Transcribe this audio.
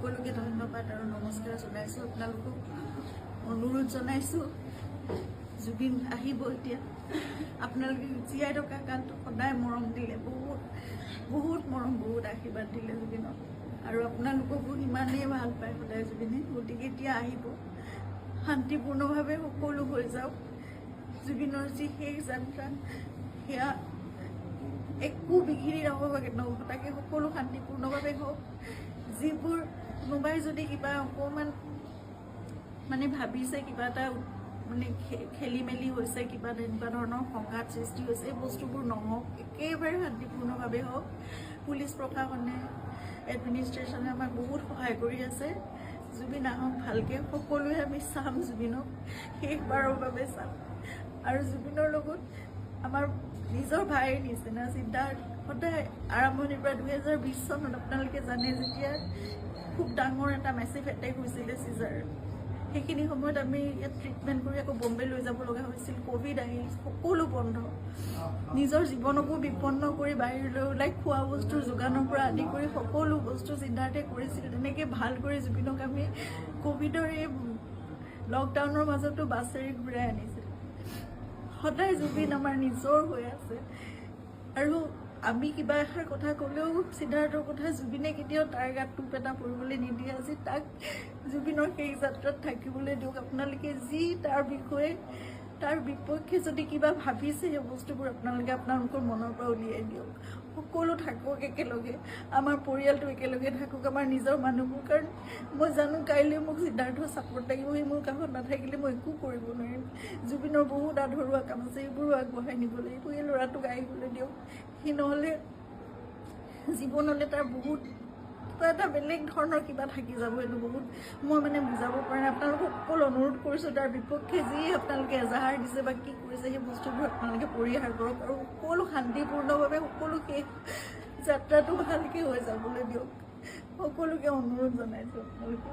সকলোকে ধন্যবাদ আৰু নমস্কাৰ জনাইছোঁ আপোনালোকক। অনুৰোধ জনাইছোঁ জুবিন আহিব এতিয়া। আপোনালোকে জীয়াই থকা কালটো সদায় মৰম দিলে বহুত বহুত মৰম বহুত আশীৰ্বাদ দিলে জুবিনক। আৰু আপোনালোককো ইমানেই ভাল পায় সদায় জুবিনে গতিকে এতিয়া আহিব। শান্তিপূৰ্ণভাৱে সকলো হৈ যাওক। জুবিনৰ যি শেষ যাত্ৰা সেয়া একো বিঘিনি নহ'বগৈ নঘটাকে সকলো শান্তিপূৰ্ণভাৱে হওক। যিবোৰ কোনোবাই যদি কিবা অকণমান মানে ভাবিছে কিবা এটা মানে খেলি মেলি হৈছে কিবা তেনেকুৱা ধৰণৰ সংঘাত সৃষ্টি হৈছে এই বস্তুবোৰ নহওক একেবাৰে শান্তিপূৰ্ণভাৱে হওক পুলিচ প্ৰশাসনে এডমিনিষ্ট্ৰেশ্যনে আমাক বহুত সহায় কৰি আছে। জুবিন আহক ভালকৈ সকলোৱে আমি চাম জুবিনক। শেষবাৰৰ বাবে চাম। আৰু জুবিনৰ লগত আমাৰ নিজৰ ভাইৰ নিচিনা চিন্তা সদায় আৰম্ভণিৰ পৰা দুহেজাৰ বিছ চনত আপোনালোকে জানে যেতিয়া খুব ডাঙৰ এটা মেচিভ এটেক হৈছিলে চিজাৰ সেইখিনি সময়ত আমি ইয়াত ট্ৰিটমেণ্ট কৰি আকৌ বম্বে লৈ যাব লগা হৈছিল ক'ভিড আহিল সকলো বন্ধ। নিজৰ জীৱনকো বিপন্ন কৰি বাহিৰলৈ ওলাই খোৱা বস্তুৰ যোগানৰ পৰা আদি কৰি সকলো বস্তু চিন্তাৰ্থে কৰিছিল। তেনেকৈ ভাল কৰি জুবিনক আমি ক'ভিডৰ এই লকডাউনৰ মাজতো বাছেৰে ঘূৰাই আনিছিল। সদায় জুবিন আমাৰ নিজৰ হৈ আছে। আৰু আমি কিবা এষাৰ কথা ক'লেও সিদ্ধাৰ্থৰ কথা জুবিনে কেতিয়াও তাৰ গাত টোপ এটা পৰিবলৈ নিদিয়ে। আজি তাক জুবিনৰ সেই যাত্ৰাত থাকিবলৈ দিয়ক। আপোনালোকে যি তাৰ বিষয়ে তাৰ বিপক্ষে যদি কিবা ভাবিছে সেই বস্তুবোৰ আপোনালোকে আপোনালোকৰ মনৰ পৰা উলিয়াই দিয়ক সকলো থাকক একেলগে আমাৰ পৰিয়ালটো একেলগে থাকক আমাৰ নিজৰ মানুহবোৰ কাৰণ মই জানো কাইলৈ মোক সিদ্ধাৰ্থ ছাপৰ্ট লাগিব সি মোৰ কাষত নাথাকিলে মই একো কৰিব নোৱাৰিম। জুবিনৰ বহুত আধৰুৱা কাম আছে সেইবোৰো আগবঢ়াই নিব লাগিব এই ল'ৰাটোক আহিবলৈ দিয়ক। সি নহ'লে জীৱনলৈ তাৰ বহুত কিবা এটা বেলেগ ধৰণৰ কিবা থাকি যাব এইটো বহুত মই মানে বুজাব পৰা নাই। আপোনালোকক সকলো অনুৰোধ কৰিছোঁ তাৰ বিপক্ষে যি আপোনালোকে এজাহাৰ দিছে বা কি কৰিছে সেই বস্তুবোৰ আপোনালোকে পৰিহাৰ কৰক আৰু সকলো শান্তিপূৰ্ণভাৱে সকলো শেষ যাত্ৰাটো ভালকৈ হৈ যাবলৈ দিয়ক। সকলোকে অনুৰোধ জনাইছোঁ আপোনালোকে